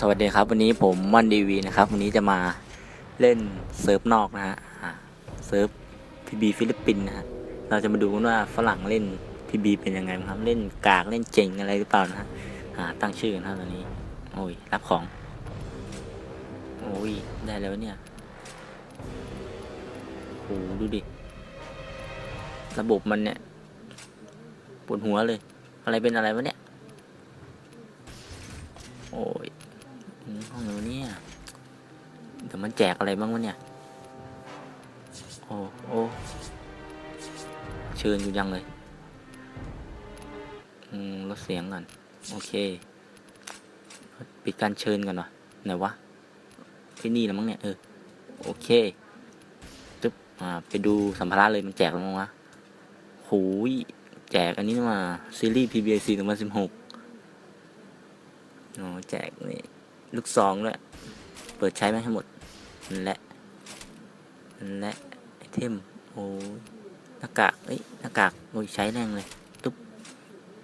สวัสดีครับวันนี้ผมมอนดีวีนะครับวันนี้จะมาเล่นเซิร์ฟนอกนะฮะเซิร์ฟพีบีฟิลิปปินส์นะฮะเราจะมาดูกันว่าฝรั่งเล่นพีบีเป็นยังไงบ้างครับเล่นกากเล่นเจ๋งอะไรหรือเปล่านะฮะตั้งชื่อนะครับตอนนี้โอ้ยรับของโอ้ยได้แล้วเนี่ยโอ้ดูดิระบบมันเนี่ยปวดหัวเลย อะไรเป็นอะไรวะเนี่ย โอ้ย ห้องนู้นเนี่ยเดี๋ยวมันแจกอะไรบ้างวะเนี่ย โอ้โอ้เชิญกูยังเลย อืมลดเสียงก่อน โอเค ปิดการเชิญก่อนวะไหนวะ ที่นี่แล้วมั้งเนี่ย เออ โอเคจึ๊บอ่าไปดูสัมภาระเลยมันแจกแล้วมั้งวะหูยแจกอันนี้มาซีรีส์ PBAC 2016อ๋อแจกนี่ ลูกซองด้วยเปิดใช้ไหมให้หมดนั่นแหละนั่นแหละไอเทมโอ้หน้ากากเอ้ยหน้ากากโอ้ยใช้แรงเลยตุ๊บ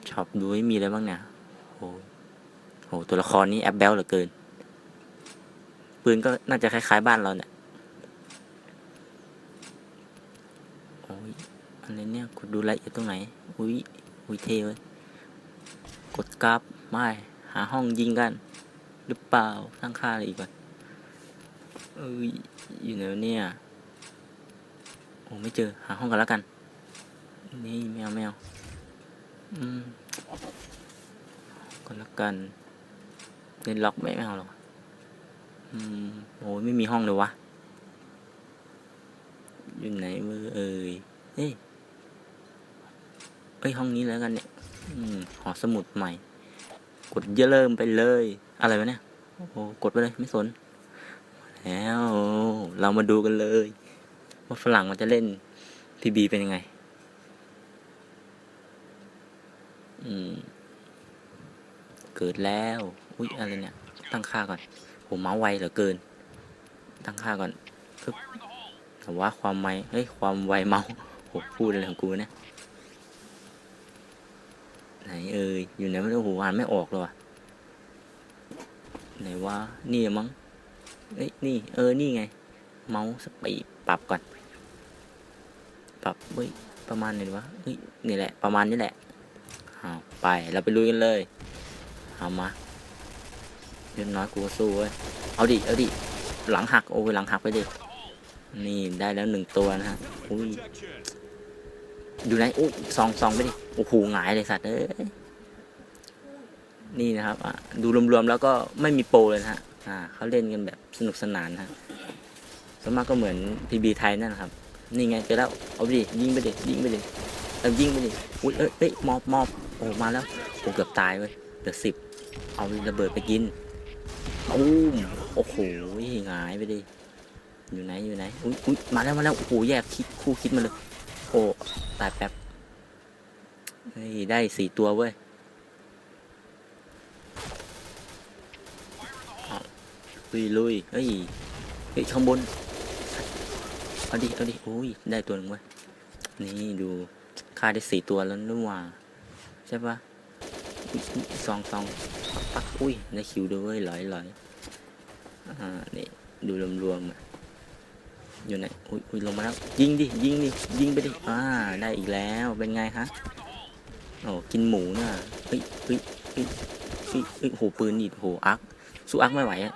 ช็อปดูไม่มีอะไรบ้างเนี่ยโอ้โหตัวละครนี้แอปเบลเหลือเกิน ปืนก็น่าจะคล้ายๆบ้านเราเนี่ยโอ้ยอะไรเนี่ยกดดูรายละเอียดตรงไหนอุ้ยอุ้ยเทเว้ยกดกราฟไม่หาห้องยิงกัน หรือเปล่าตั้งค่าอะไรอีกก่อนเอ้ยอยู่ไหนเนี่ยโอ้ไม่เจอหาห้องกันแล้วกัน นี่แมวแมวอืมก่อนละกันเล่นล็อกไม่เอาหรอกอืมโอ้ยไม่มีห้องเลยวะอยู่ไหนมือเอ่ยเฮ้ยเอ้ยห้องนี้แล้วกันเนี่ย อืมหอสมุดใหม่ กดเยอะเริ่มไปเลย อะไรวะเนี่ย โอ้โห กดไปเลยไม่สน แล้ว เรามาดูกันเลย ว่าฝรั่งมันจะเล่นพีบีเป็นยังไง อืม เกิดแล้ว อุ๊ยอะไรเนี่ย ตั้งค่าก่อนผมเมาส์ไวเหลือเกิน ตั้งค่าก่อนปึ๊บแต่ว่าความไวเฮ้ย ความไวเมาส์โหพูดอะไรของกูเนี่ย ไหนเอ่ยอยู่ไหนไม่รู้หูอ่านไม่ออกเลยว่ะ ไหนว่านี่มั้งเอ้ยนี่ เออ นี่ไง เมาส์สปีดปรับก่อน ปรับเฮ้ย ประมาณไหนวะเฮ้ย นี่แหละ ประมาณนี้แหละเอาไป เราไปลุยกันเลย เอามาเล็กน้อยกูก็สู้เว้ย เอาดิ เอาดิ หลังหัก โอ้ยหลังหักไปดิ นี่ได้แล้วหนึ่งตัวนะฮะ อุ้ย อยู่ไหนอุ้ยซองซองไปดิ โอ้โหหงายเลยสัตว์เอ้ย นี่นะครับดูรวมๆแล้วก็ไม่มีโปรเลยนะฮะเขาเล่นกันแบบสนุกสนานนะฮะส่วนมากก็เหมือนพีบีไทยนั่นครับ นี่ไงเจอแล้วเอาไปดิยิงไปดิยิงไปดิเอายิงไปดิอุ้ยเอ้ยเอ้ยมอบมอบโอ้มาแล้วโอ้เกือบตายเว้ยเหลือสิบเอาระเบิดไปกินตูมโอ้โหหงายไปดิอยู่ไหนอยู่ไหนอุ้ยอุ้ยมาแล้วมาแล้วโอ้โหแยกคิดคู่คิดมาเลยโอ้ตายแป๊บเฮ้ยได้สี่ตัวเว้ยเอา ลุยลุยเฮ้ยเฮ้ยข้างบนเอาดิเอาดิโอ้ยได้ตัวหนึ่งว้ยนี่ดูค่าได้สี่ตัวแล้วนี่หว่าใช่ปะอุ๊ยอุ๊ยซองซองปักอุ้ยได้คิวด้วยเว้ยลอยลอยอ่านี่ดูรวมๆอะอยู่ไหนอุ้ยอุ้ยลงมาแล้วยิงดิยิงดิยิงไปดิอ่าได้อีกแล้วเป็นไงฮะโอ้กินหมูน่ะเฮ้ยเฮ้ยเฮ้ยเฮ้ยเฮ้ยโหปืนนี่โหอักสู้อักไม่ไหวอะ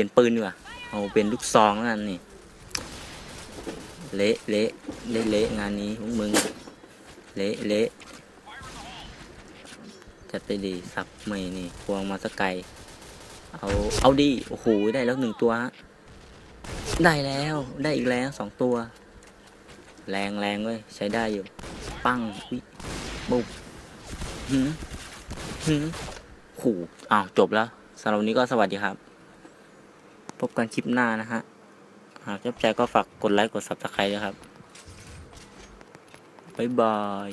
ลี่ยนปืนดีกว่าเอาเป็นลูกซองแล้วกันนี่ เละเละเละเละงานนี้พวกมึง เละเละจัดไปดีสับไม่นี่ควงมาสกไกล เอา เอาดีโอ้โห ได้แล้วหนึ่งตัวฮะได้แล้ว ได้อีกแล้วสองตัว แรงแรงเว้ย ใช้ได้อยู่ ปั้งอุ๊บุบหืมหืมขู่อ้าว จบแล้วสำหรับวันนี้ก็สวัสดีครับ พบกันคลิปหน้านะฮะ หากชอบใจก็ฝากกดไลค์กด subscribe ด้วยครับ บ๊ายบาย